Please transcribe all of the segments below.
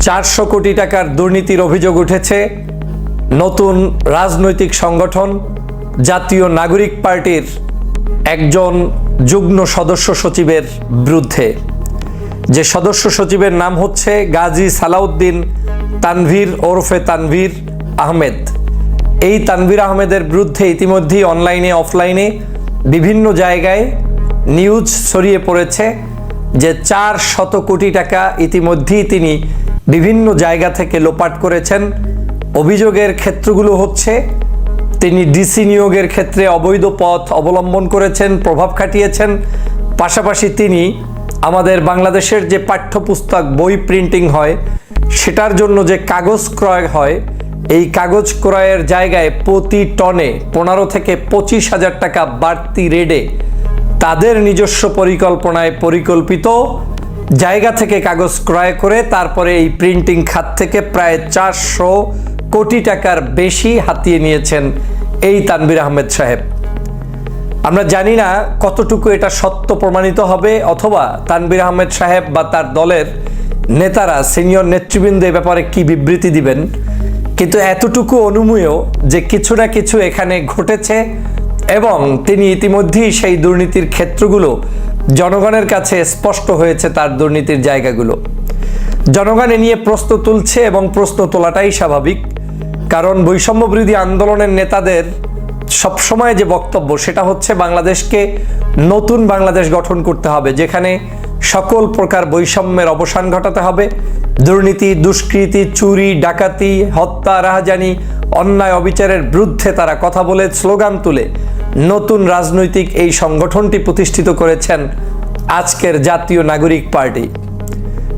চারশো কোটি টাকার দুর্নীতির অভিযোগ উঠেছে। নতুন রাজনৈতিক সংগঠন, জাতীয় নাগরিক পার্টির একজন যুগ্ম সদস্য সচিবের বিরুদ্ধে। যে সদস্য সচিবের নাম হচ্ছে গাজী সালাউদ্দিন তানভীর ওরফে তানভীর আহমেদ। এই তানভীর আহমেদের বিরুদ্ধে ইতিমধ্যেই অনলাইনে, অফলাইনে বিভিন্ন জায়গায় নিউজ ছড়িয়ে পড়েছে যে চার শত কোটি টাকা ইতিমধ্যেই তিনি বিভিন্ন জায়গা থেকে লোপাট করেছেন। অভিযোগের ক্ষেত্রগুলো হচ্ছে, তিনি ডিসি নিয়োগের ক্ষেত্রে অবৈধ পথ অবলম্বন করেছেন, প্রভাব খাটিয়েছেন। পাশাপাশি তিনি আমাদের বাংলাদেশের যে পাঠ্যপুস্তক বই প্রিন্টিং হয়, সেটার জন্য যে কাগজ ক্রয় হয়, এই কাগজ ক্রয়ের জায়গায় প্রতি টনে পনেরো থেকে পঁচিশ হাজার টাকা বাড়তি রেডে তাদের নিজস্ব পরিকল্পনায় পরিকল্পিত জায়গা থেকে কাগজ ক্রয় করে তারপরে এই প্রিন্টিং খাত থেকে প্রায় চারশো কোটি টাকার বেশি হাতিয়ে নিয়েছেন এই তানবির আহমেদ সাহেব। আমরা জানি না কতটুকু এটা সত্য প্রমাণিত হবে অথবা তানবির আহমেদ সাহেব বা তার দলের নেতারা, সিনিয়র নেতৃবৃন্দ এ ব্যাপারে কি বিবৃতি দিবেন? কিন্তু এতটুকু অনুমেয় যে কিছু না কিছু এখানে ঘটেছে এবং তিনি ইতিমধ্যেই সেই দুর্নীতির ক্ষেত্রগুলো জনগণের কাছে স্পষ্ট হয়েছে তার দুর্নীতির জায়গাগুলো। জনগণ এ নিয়ে প্রশ্ন তুলছে এবং প্রশ্ন তোলাটাই স্বাভাবিক, কারণ বৈষম্য বিরোধী আন্দোলনের নেতাদের সবসময় যে বক্তব্য সেটা হচ্ছে বাংলাদেশকে নতুন বাংলাদেশ গঠন করতে হবে, যেখানে সকল প্রকার বৈষম্যের অবসান ঘটাতে হবে। দুর্নীতি, দুষ্কৃতি, চুরি, ডাকাতি, হত্যা, রাহাজানি, অন্যায়, অবিচারের বিরুদ্ধে তারা কথা বলে, স্লোগান তুলে। নতুন রাজনৈতিক এই সংগঠনটি প্রতিষ্ঠিত করেছেন আজকের জাতীয় নাগরিক পার্টি।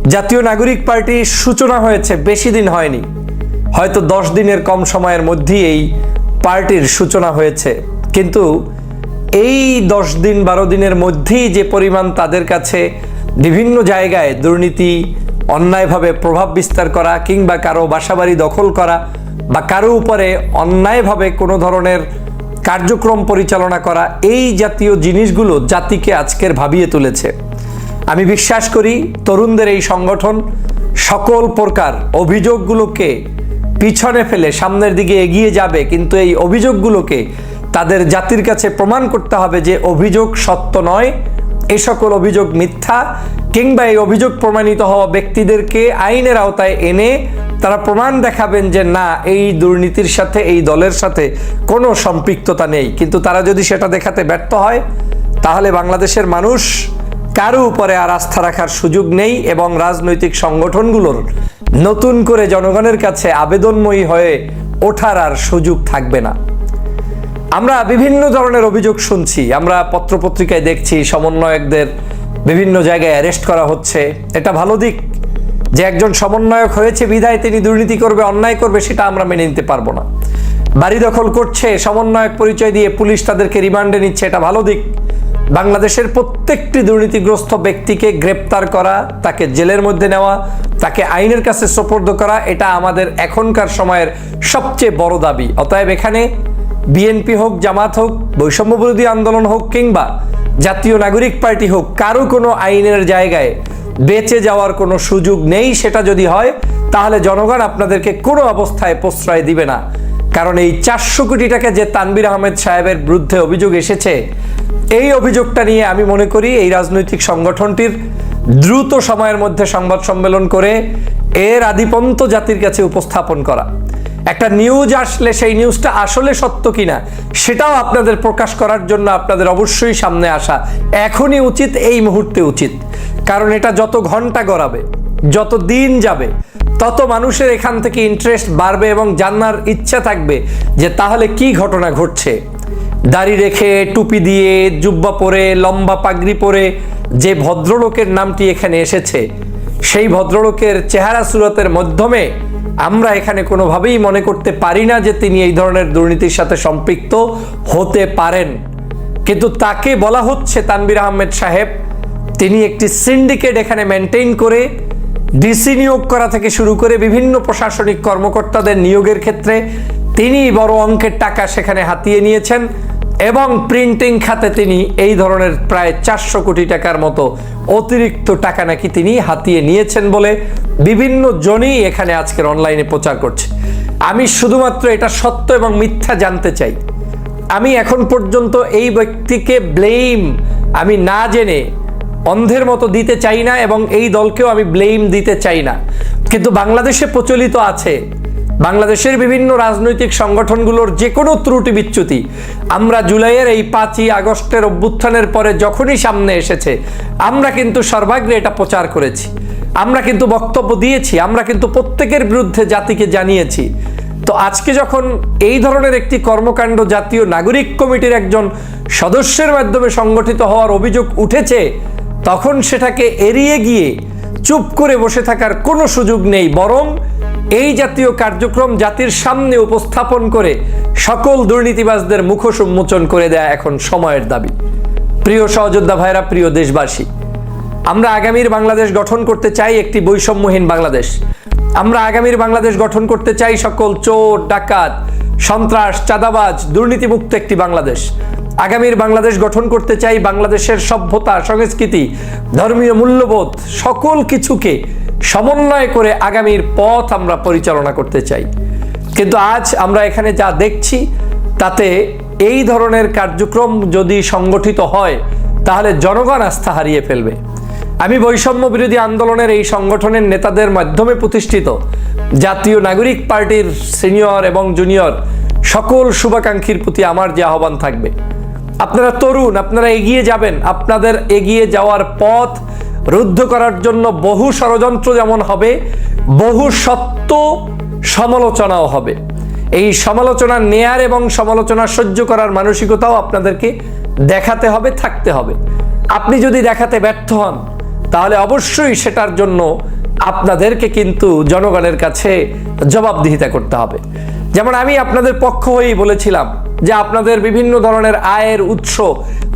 জাতীয় নাগরিক পার্টির সূচনা হয়েছে, বেশি দিন হয়নি। হয়তো দশ দিনের কম সময়ের মধ্যেই এই পার্টির সূচনা হয়েছে। কিন্তু এই দশ দিন, বারো দিনের মধ্যেই যে পরিমাণ তাদের কাছে বিভিন্ন জায়গায় দুর্নীতি, অন্যায়ভাবে প্রভাব বিস্তার করা কিংবা কারও বাসাবাড়ি দখল করা বা কারও উপরে অন্যায়ভাবে কোনো ধরনের কার্যক্রম পরিচালনা করা এই জাতীয় জিনিসগুলো জাতিকে আজকের ভাবিয়ে তুলেছে। আমি বিশ্বাস করি তরুণদের এই সংগঠন সকল প্রকার অভিযোগগুলোকে পিছনে ফেলে সামনের দিকে এগিয়ে যাবে, কিন্তু এই অভিযোগগুলোকে তাদের জাতির কাছে প্রমাণ করতে হবে যে অভিযোগ সত্য নয়। এ সকল অভিযোগ মিথ্যা, কিংবা এই অভিযোগ প্রমাণিত হওয়া ব্যক্তিদেরকে আইনের আওতায় এনে তারা প্রমাণ দেখাবেন যে না, এই দুর্নীতির সাথে, এই দলের সাথে কোনো সম্পৃক্ততা নেই। কিন্তু তারা যদি সেটা দেখাতে ব্যর্থ হয়, তাহলে বাংলাদেশের মানুষ কারও উপরে আর আস্থা রাখার সুযোগ নেই এবং রাজনৈতিক সংগঠনগুলোর নতুন করে জনগণের কাছে আবেদনময়ী হয়ে ওঠার আর সুযোগ থাকবে না। আমরা বিভিন্ন ধরনের অভিযোগ শুনছি। আমরা পত্রপত্রিকায় দেখছি, সমন্বয়কদের বিভিন্ন জায়গায় অ্যারেস্ট করা হচ্ছে। এটা ভালো দিক যে একজন সমন্বয়ক হয়েছে, বিধায় তিনি দুর্নীতি করবে, অন্যায় করবে, সেটা আমরা মেনে নিতে পারব না। বাড়ি দখল করছে, সমন্বয়ক পরিচয় দিয়ে পুলিশ তাদেরকে রিমান্ডে নিচ্ছে, এটা ভালো দিক। বাংলাদেশের প্রত্যেকটি দুর্নীতিগ্রস্ত ব্যক্তিকে গ্রেপ্তার করা, তাকে জেলের মধ্যে নেওয়া, তাকে আইনের কাছে সোপর্দ করা, এটা আমাদের এখনকার সময়ের সবচেয়ে বড় দাবি। অতএব এখানে বিএনপি হোক, জামাত হোক, বৈষম্য বিরোধী আন্দোলন হোক কিংবা জাতীয় নাগরিক পার্টি হোক, কারও কোনো আইনের জায়গায় বেঁচে যাওয়ার কোনো সুযোগ নেই, সেটা যদি হয়, তাহলে জনগণ আপনাদেরকে কোনো অবস্থায় প্রশ্রয় দিবে না। কারণ এই চারশো কোটি টাকা যে তানবির আহমেদ সাহেবের বিরুদ্ধে অভিযোগ এসেছে, এই অভিযোগটা নিয়ে আমি মনে করি এই রাজনৈতিক সংগঠনটির দ্রুত সময়ের মধ্যে সংবাদ সম্মেলন করে এর আদিপন্ত জাতির কাছে উপস্থাপন করা। একটা নিউজ আসলে সেই নিউজটা আসলে সত্য কিনা, সেটাও আপনাদের প্রকাশ করার জন্য আপনাদের অবশ্যই সামনে আসা। এখনই উচিত, এই মুহূর্তে উচিত। কারণ এটা যত ঘণ্টা গড়াবে, যত দিন যাবে, তত মানুষের এখান থেকে ইন্টারেস্ট বাড়বে এবং জানার ইচ্ছা থাকবে যে তাহলে কি ঘটনা ঘটছে। দাড়ি রেখে, টুপি দিয়ে, জুব্বা পরে, লম্বা পাগড়ি পরে যে ভদ্রলোকের নামটি এখানে এসেছে, সেই ভদ্রলোকের চেহারা সুরতের মাধ্যমে আমরা এখানে কোনোভাবেই মনে করতে পারি না যে তিনি এই ধরনের দুর্নীতির সাথে সম্পৃক্ত হতে পারেন। কিন্তু তাকে বলা হচ্ছে তানবির আহমেদ সাহেব। তিনি একটি সিন্ডিকেট এখানে মেনটেন করে ডিসি নিয়োগ করা থেকে শুরু করে বিভিন্ন প্রশাসনিক কর্মকর্তাদের নিয়োগের ক্ষেত্রে তিনি বড় অঙ্কের টাকা সেখানে হাতিয়ে নিয়েছেন এবং প্রিন্টিং খাতে তিনি এই ধরনের প্রায় চারশো কোটি টাকার মতো অতিরিক্ত টাকা নাকি তিনি হাতিয়ে নিয়েছেন বলে বিভিন্ন জনই এখানে আজকের অনলাইনে প্রচার করছে। আমি শুধুমাত্র এটা সত্য এবং মিথ্যা জানতে চাই। আমি এখন পর্যন্ত এই ব্যক্তিকে ব্লেম আমি না জেনে অন্ধের মতো দিতে চাই না এবং এই দলকেও আমি ব্লেম দিতে চাই না। কিন্তু বাংলাদেশে প্রচলিত আছে, বাংলাদেশের বিভিন্ন রাজনৈতিক সংগঠনগুলোর যে কোনো ত্রুটি বিচ্যুতি। আমরা জুলাইয়ের এই পাঁচই আগস্টের অভ্যুত্থানের পরে যখনই সামনে এসেছে, আমরা কিন্তু সর্বাগ্রে এটা প্রচার করেছি। আমরা কিন্তু বক্তব্য দিয়েছি, আমরা কিন্তু প্রত্যেকের বিরুদ্ধে জাতিকে জানিয়েছি। তো আজকে যখন এই ধরনের একটি কর্মকাণ্ড জাতীয় নাগরিক কমিটির একজন সদস্যের মাধ্যমে সংগঠিত হওয়ার অভিযোগ উঠেছে তখন সেটাকে এড়িয়ে গিয়ে চুপ করে বসে থাকার কোনো সুযোগ নেই, বরং এই জাতীয় কার্যক্রম জাতির সামনে উপস্থাপন করে সকল দুর্নীতিবাজদের মুখোশ উন্মোচন করে দেয়া এখন সময়ের দাবি। প্রিয় সহযোদ্ধা ভাইরা, প্রিয় দেশবাসী, আমরা আগামীর বাংলাদেশ গঠন করতে চাই একটি বৈষম্যহীন বাংলাদেশ। আমরা আগামীর বাংলাদেশ গঠন করতে চাই সকল চোর, ডাকাত, সন্ত্রাস, চাঁদাবাজ, দুর্নীতিমুক্ত একটি বাংলাদেশ। আগামীর বাংলাদেশ গঠন করতে চাই বাংলাদেশের সভ্যতা, সংস্কৃতি, ধর্মীয় মূল্যবোধ, সকল কিছুকে সমন্বয় করে আগামীর পথ আমরা পরিচালনা করতে চাই। কিন্তু আজ আমরা এখানে যা দেখছি, তাতে এই ধরনের কার্যক্রম যদি সংগঠিত হয়, তাহলে জনগণ আস্থা হারিয়ে ফেলবে। আমি বৈষম্য বিরোধী আন্দোলনের এই সংগঠনের নেতাদের মাধ্যমে প্রতিষ্ঠিত। জাতীয় নাগরিক পার্টির সিনিয়র এবং জুনিয়র সকল শুভাকাঙ্ক্ষীর প্রতি আমার যে আহ্বান থাকবে। আপনারা তরুণ, আপনারা এগিয়ে যাবেন। আপনাদের এগিয়ে যাওয়ার পথ রুদ্ধ করার জন্য বহু ষড়যন্ত্র যেমন হবে, বহু সত্য সমালোচনাও হবে। এই সমালোচনা নেয়ার এবং সমালোচনা সহ্য করার মানসিকতাও আপনাদেরকে দেখাতে হবে, থাকতে হবে। আপনি যদি দেখাতে ব্যর্থ হন, তাহলে অবশ্যই সেটার জন্য আপনাদেরকে কিন্তু জনগণের কাছে জবাবদিহিতা করতে হবে। যেমন আমি আপনাদের পক্ষ হয়েই বলেছিলাম যে আপনাদের বিভিন্ন ধরনের আয়ের উৎস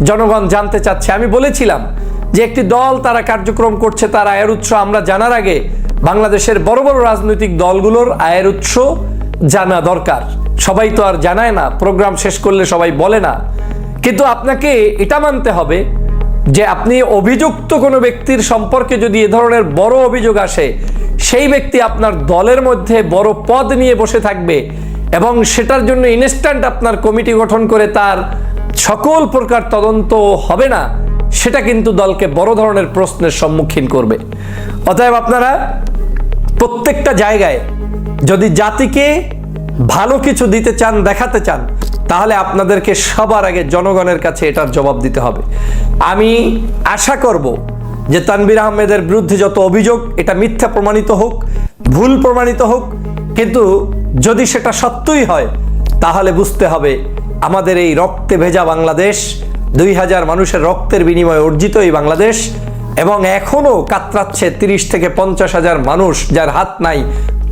জনগণ জানতে চাচ্ছে। আমি বলেছিলাম যে একটি দল তারা কার্যক্রম করছে তার আয়ের উৎস আমরা জানার আগে বাংলাদেশের বড় বড় রাজনৈতিক দলগুলোর আয়ের উৎস জানা দরকার। সবাই তো আর জানায় না, প্রোগ্রাম শেষ করলে সবাই বলে না। কিন্তু আপনাকে এটা মানতে হবে যে আপনি অভিযুক্ত কোনো ব্যক্তির সম্পর্কে যদি এ ধরনের বড় অভিযোগ আসে, সেই ব্যক্তি আপনার দলের মধ্যে বড় পদ নিয়ে বসে থাকবে। এবং সেটার জন্য ইনস্ট্যান্ট আপনার কমিটি গঠন করে তার সকল প্রকার তদন্ত হবে না, সেটা কিন্তু দলকে বড় ধরনের প্রশ্নের সম্মুখীন করবে। অতএব আপনারা প্রত্যেকটা জায়গায় যদি জাতিকে ভালো কিছু দিতে চান, দেখাতে চান, তাহলে আপনাদেরকে সবার আগে জনগণের কাছে এটার জবাব দিতে হবে। আমি আশা করব যে তানবির আহমেদের বিরুদ্ধে যত অভিযোগ, এটা মিথ্যা প্রমাণিত হোক, ভুল প্রমাণিত হোক, কিন্তু যদি সেটা সত্যই হয়, তাহলে বুঝতে হবে আমাদের এই রক্তে ভেজা বাংলাদেশ, দুই হাজার মানুষের রক্তের বিনিময়ে অর্জিত এই বাংলাদেশ, এবং এখনও কাতরাচ্ছে তিরিশ থেকে পঞ্চাশ হাজার মানুষ যার হাত নাই,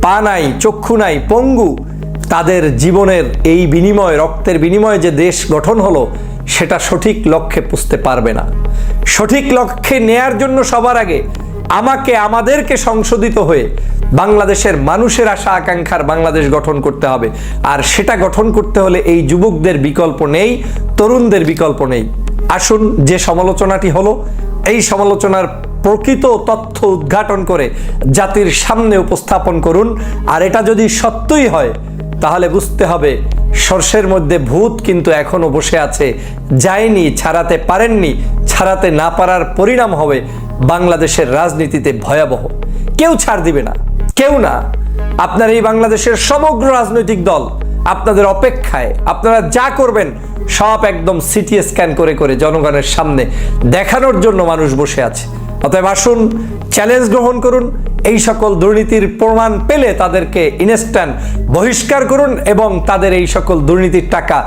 পা নাই, চক্ষু নাই, পঙ্গু, তাদের জীবনের এই বিনিময়, রক্তের বিনিময়ে যে দেশ গঠন হলো, সেটা সঠিক লক্ষ্যে পুষতে পারবে না। সঠিক লক্ষ্যে নেয়ার জন্য সবার আগে আমাকে, আমাদেরকে সংশোধিত হয়ে বাংলাদেশের মানুষের আশা, আকাঙ্ক্ষার বাংলাদেশ গঠন করতে হবে। আর সেটা গঠন করতে হলে এই যুবকদের বিকল্প নেই, তরুণদের বিকল্প নেই। আসুন যে সমালোচনাটি হলো, এই সমালোচনার প্রকৃত তথ্য উদ্ঘাটন করে জাতির সামনে উপস্থাপন করুন। আর এটা যদি সত্যই হয়, তাহলে বুঝতে হবে সর্ষের মধ্যে ভূত কিন্তু এখনও বসে আছে। যায়নি, ছাড়াতে পারেননি, ছাড়াতে না পারার পরিণাম হবে বাংলাদেশের রাজনীতিতে ভয়াবহ। কেউ ছাড় দিবে না। কেউ না। আপনার এই বাংলাদেশের সমগ্র রাজনৈতিক দল আপনাদের অপেক্ষায়। আপনারা যা করবেন, সব একদম সিটি স্ক্যান করে করে জনগণের সামনে দেখানোর জন্য মানুষ বসে আছে। অতএব আসুন চ্যালেঞ্জ গ্রহণ করুন, এই সকল দুর্নীতির প্রমাণ পেলে তাদেরকে ইনস্ট্যান্ট বহিষ্কার করুন এবং তাদের এই সকল দুর্নীতির টাকা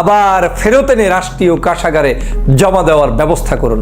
আবার ফেরত এনে রাষ্ট্রীয় কাশাগারে জমা দেওয়ার ব্যবস্থা করুন।